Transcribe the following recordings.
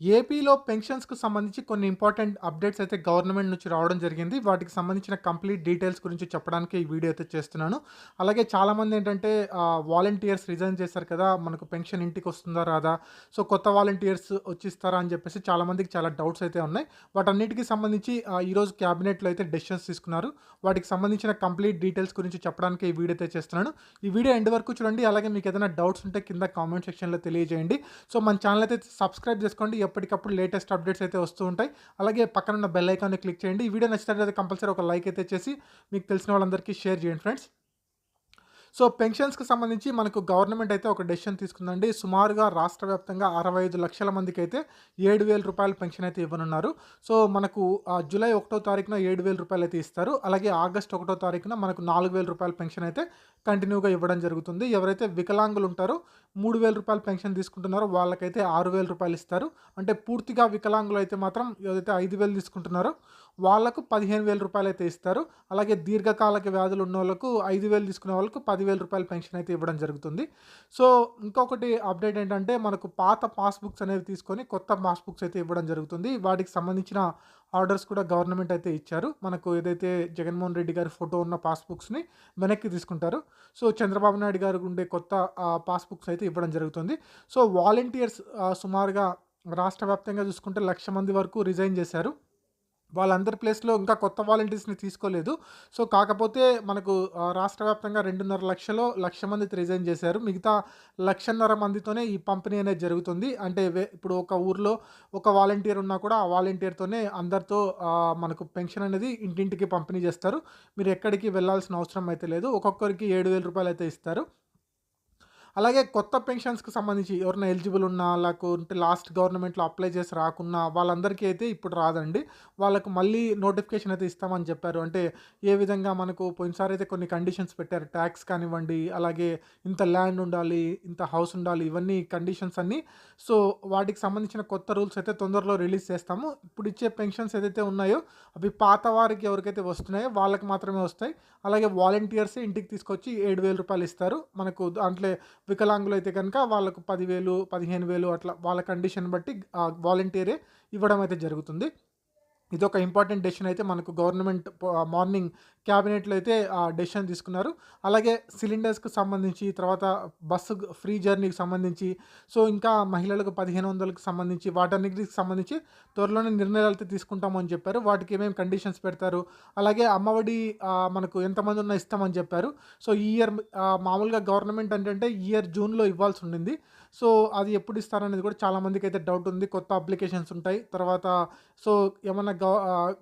ఏపీలో పెన్షన్స్కు సంబంధించి కొన్ని ఇంపార్టెంట్ అప్డేట్స్ అయితే గవర్నమెంట్ నుంచి రావడం జరిగింది. వాటికి సంబంధించిన కంప్లీట్ డీటెయిల్స్ గురించి చెప్పడానికి ఈ వీడియో అయితే చేస్తున్నాను. అలాగే చాలామంది ఏంటంటే వాలంటీర్స్ రిజైన్ చేశారు కదా మనకు పెన్షన్ ఇంటికి వస్తుందా రాదా? సో కొత్త వాలంటీర్స్ వచ్చిస్తారా అని చెప్పేసి చాలామందికి చాలా డౌట్స్ అయితే ఉన్నాయి. వాటన్నిటికీ సంబంధించి ఈరోజు క్యాబినెట్లో అయితే డెసిషన్స్ తీసుకున్నారు. వాటికి సంబంధించిన కంప్లీట్ డీటెయిల్స్ గురించి చెప్పడానికి ఈ వీడియో అయితే చేస్తున్నాను. ఈ వీడియో ఎండ్ వరకు చూడండి. అలాగే మీకు ఏదైనా డౌట్స్ ఉంటే కింద కామెంట్ సెక్షన్లో తెలియజేయండి. సో మన ఛానల్ అయితే సబ్స్క్రైబ్ చేసుకోండి. ఎప్పటికప్పుడు లేటెస్ట్ అప్డేట్స్ అయితే వస్తూ ఉంటాయి. అలాగే పక్కన ఉన్న బెల్ ఐకాన్ని క్లిక్ చేయండి. ఈ వీడియో నచ్చినట్లయితే కంపల్సరీ ఒక లైక్ అయితే చేసి మీకు తెలిసిన వాళ్ళందరికీ షేర్ చేయండి ఫ్రెండ్స్. సో పెన్షన్స్కి సంబంధించి మనకు గవర్నమెంట్ అయితే ఒక డెసిషన్ తీసుకుందండి. సుమారుగా రాష్ట్ర వ్యాప్తంగా అరవై ఐదు లక్షల మందికి అయితే ఏడు వేల రూపాయల పెన్షన్ అయితే ఇవ్వనున్నారు. సో మనకు ఆ, జూలై ఒకటో తారీఖున ఏడు వేల రూపాయలు అయితే ఇస్తారు. అలాగే ఆగస్ట్ ఒకటో తారీఖున మనకు నాలుగు వేల రూపాయల పెన్షన్ అయితే కంటిన్యూగా ఇవ్వడం జరుగుతుంది. ఎవరైతే వికలాంగులు ఉంటారో మూడు వేల రూపాయల పెన్షన్ తీసుకుంటున్నారో వాళ్ళకైతే ఆరు వేల రూపాయలు ఇస్తారు. అంటే పూర్తిగా వికలాంగులు అయితే మాత్రం ఏదైతే ఐదు వేలు తీసుకుంటున్నారో వాళ్ళకు పదిహేను వేల రూపాయలు అయితే ఇస్తారు. అలాగే దీర్ఘకాలిక వ్యాధులు ఉన్న వాళ్ళకు ఐదు వేలు తీసుకునే వాళ్ళకు పది పదివేల రూపాయల పెన్షన్ అయితే ఇవ్వడం జరుగుతుంది. సో ఇంకొకటి అప్డేట్ ఏంటంటే మనకు పాత పాస్బుక్స్ అనేవి తీసుకొని కొత్త పాస్బుక్స్ అయితే ఇవ్వడం జరుగుతుంది. వాటికి సంబంధించిన ఆర్డర్స్ కూడా గవర్నమెంట్ అయితే ఇచ్చారు. మనకు ఏదైతే జగన్మోహన్ రెడ్డి గారి ఫోటో ఉన్న పాస్బుక్స్ని వెనక్కి తీసుకుంటారు. సో చంద్రబాబు నాయుడు గారు ఉండే కొత్త పాస్బుక్స్ అయితే ఇవ్వడం జరుగుతుంది. సో వాలంటీర్స్ సుమారుగా రాష్ట్ర వ్యాప్తంగా చూసుకుంటే లక్ష మంది వరకు రిజైన్ చేశారు. వాళ్ళందరి ప్లేస్లో ఇంకా కొత్త వాలంటీర్స్ని తీసుకోలేదు. సో కాకపోతే మనకు రాష్ట్ర వ్యాప్తంగా రెండున్నర లక్షలో లక్ష మంది రిజైన్ చేశారు. మిగతా లక్షన్నర మందితోనే ఈ పంపిణీ అనేది జరుగుతుంది. అంటే ఇప్పుడు ఒక ఊర్లో ఒక వాలంటీర్ ఉన్నా కూడా ఆ వాలంటీర్తోనే అందరితో మనకు పెన్షన్ అనేది ఇంటింటికి పంపిణీ చేస్తారు. మీరు ఎక్కడికి వెళ్ళాల్సిన అవసరం అయితే లేదు. ఒక్కొక్కరికి ఏడు వేల రూపాయలు అయితే ఇస్తారు. అలాగే కొత్త పెన్షన్స్కి సంబంధించి ఎవరైనా ఎలిజిబుల్ ఉన్నా లేకుంటే లాస్ట్ గవర్నమెంట్లో అప్లై చేసి రాకున్నా వాళ్ళందరికీ అయితే ఇప్పుడు రాదండి. వాళ్ళకు మళ్ళీ నోటిఫికేషన్ అయితే ఇస్తామని చెప్పారు. అంటే ఏ విధంగా మనకు పోయినసారి అయితే కొన్ని కండిషన్స్ పెట్టారు. ట్యాక్స్ కానివ్వండి అలాగే ఇంత ల్యాండ్ ఉండాలి ఇంత హౌస్ ఉండాలి ఇవన్నీ కండిషన్స్ అన్నీ. సో వాటికి సంబంధించిన కొత్త రూల్స్ అయితే తొందరలో రిలీజ్ చేస్తాము. ఇప్పుడు ఇచ్చే పెన్షన్స్ ఏదైతే ఉన్నాయో అవి పాత వారికి ఎవరికైతే వస్తున్నాయో వాళ్ళకి మాత్రమే వస్తాయి. అలాగే వాలంటీర్స్ ఇంటికి తీసుకొచ్చి ఏడు వేల రూపాయలు ఇస్తారు. మనకు దాంట్లో వికలాంగులు అయితే కనుక వాళ్ళకు పదివేలు పదిహేను వేలు అట్లా వాళ్ళ కండిషన్ బట్టి వాలంటీరే ఇవ్వడం అయితే జరుగుతుంది. ఇది ఒక ఇంపార్టెంట్ డెసిషన్ అయితే మనకు గవర్నమెంట్ మార్నింగ్ క్యాబినెట్లో అయితే ఆ డెసిషన్ తీసుకున్నారు. అలాగే సిలిండర్స్కి సంబంధించి తర్వాత బస్సు ఫ్రీ జర్నీకి సంబంధించి సో ఇంకా మహిళలకు పదిహేను వందలకు సంబంధించి వాటన్నిటికి సంబంధించి త్వరలోనే నిర్ణయాలు అయితే తీసుకుంటామని చెప్పారు. వాటికి ఏమేమి కండిషన్స్ పెడతారు అలాగే అమ్మఒడి మనకు ఎంతమంది ఉన్నా ఇస్తామని చెప్పారు. సో ఈ ఇయర్ మామూలుగా గవర్నమెంట్ ఏంటంటే ఈ ఇయర్ జూన్లో ఇవ్వాల్సి ఉండింది. సో అది ఎప్పుడు ఇస్తారనేది కూడా చాలామందికి అయితే డౌట్ ఉంది. కొత్త అప్లికేషన్స్ ఉంటాయి. తర్వాత సో ఏమన్నా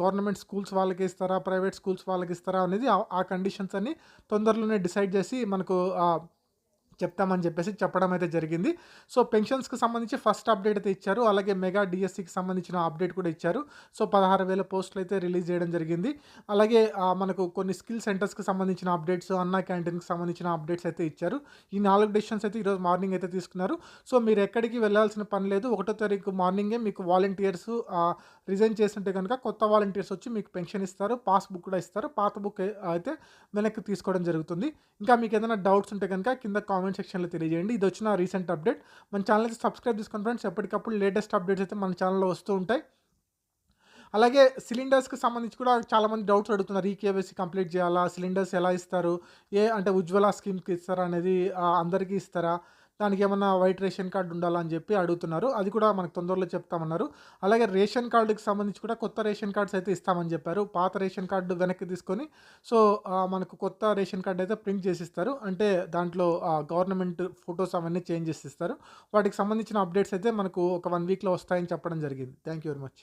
గవర్నమెంట్ స్కూల్స్ వాళ్ళకి ఇస్తారా ప్రైవేట్ స్కూల్స్ వాళ్ళకి ఇస్తారా అనేది ఆ- కండిషన్స్ అన్ని తొందరలోనే డిసైడ్ చేసి మనకు చెప్తామని చెప్పేసి చెప్పడం అయితే జరిగింది. సో పెన్షన్స్కి సంబంధించి ఫస్ట్ అప్డేట్ అయితే ఇచ్చారు. అలాగే మెగా డిఎస్సికి సంబంధించిన అప్డేట్ కూడా ఇచ్చారు. సో పదహారు వేల పోస్టులు అయితే రిలీజ్ చేయడం జరిగింది. అలాగే మనకు కొన్ని స్కిల్ సెంటర్స్కి సంబంధించిన అప్డేట్స్ అన్నా క్యాంటీన్కి సంబంధించిన అప్డేట్స్ అయితే ఇచ్చారు. ఈ నాలుగు డెసిషన్స్ అయితే ఈరోజు మార్నింగ్ అయితే తీసుకున్నారు. సో మీరు ఎక్కడికి వెళ్ళాల్సిన పని లేదు. ఒకటో తారీఖు మార్నింగే మీకు వాలంటీర్స్ రిజైన్ చేస్తుంటే కనుక కొత్త వాలంటీర్స్ వచ్చి మీకు పెన్షన్ ఇస్తారు. పాస్బుక్ కూడా ఇస్తారు. పాత బుక్ అయితే వెనక్కి తీసుకోవడం జరుగుతుంది. ఇంకా మీకు ఏదైనా డౌట్స్ ఉంటే కనుక కింద కామెంట్ సెక్షన్లో తెలియజేయండి. ఇది వచ్చిన రీసెంట్ అప్డేట్. మన ఛానల్ అయితే సబ్స్క్రైబ్ చేసుకోండి ఫ్రెండ్స్. ఎప్పటికప్పుడు లేటెస్ట్ అప్డేట్స్ అయితే మన ఛానల్లో వస్తూ ఉంటాయి. అలాగే సిలిండర్స్కి సంబంధించి కూడా చాలామంది డౌట్స్ అడుగుతున్నారు. ఈ కేవైసీ కంప్లీట్ చేయాలా? సిలిండర్స్ ఎలా ఇస్తారు? ఏ అంటే ఉజ్వల స్కీమ్కి ఇస్తారా అనేది అందరికీ ఇస్తారా? దానికి ఏమన్నా వైట్ రేషన్ కార్డు ఉండాలా అని చెప్పి అడుగుతున్నారు. అది కూడా మనకు తొందరలో చెప్తామన్నారు. అలాగే రేషన్ కార్డుకి సంబంధించి కూడా కొత్త రేషన్ కార్డ్స్ అయితే ఇస్తామని చెప్పారు. పాత రేషన్ కార్డు వెనక్కి తీసుకొని సో మనకు కొత్త రేషన్ కార్డు అయితే ప్రింట్ చేసి ఇస్తారు అంటే దాంట్లో గవర్నమెంట్ ఫొటోస్ అవన్నీ చేంజ్ చేసి ఇస్తారు వాటికి సంబంధించిన అప్డేట్స్ అయితే మనకు ఒక వన్ వీక్లో వస్తాయని చెప్పడం జరిగింది. Thank you very much.